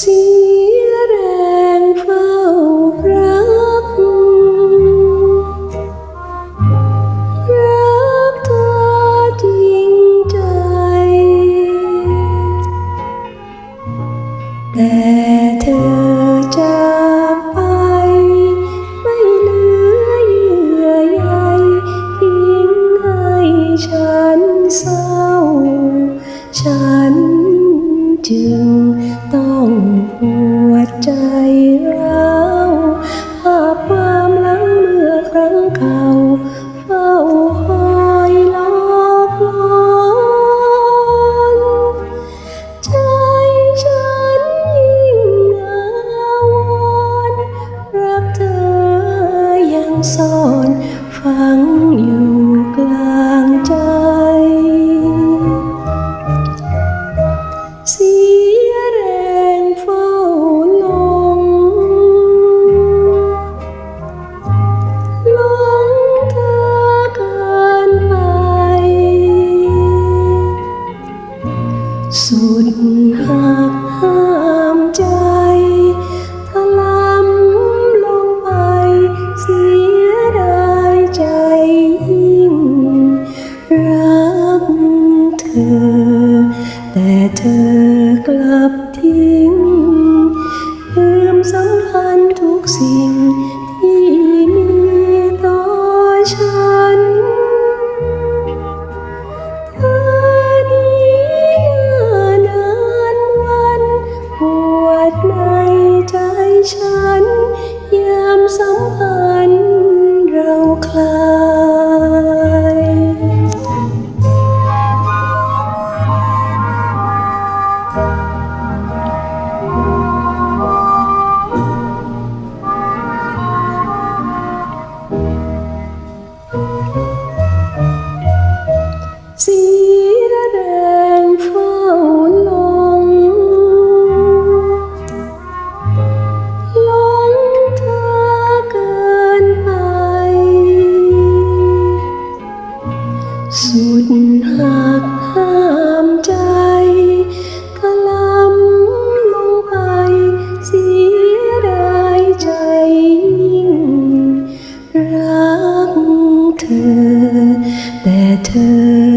เสียแรงเฝ้ารัก รักเธอจริงใจ แต่เธอจากไป ไม่เหลือเยื่อใยทิ้งให้ฉันเศร้า ฉันจึง sâu chân สุดหักห้ามใจกล้ำลงไปเสียใจยิ่ง รักเธอ แต่เธอ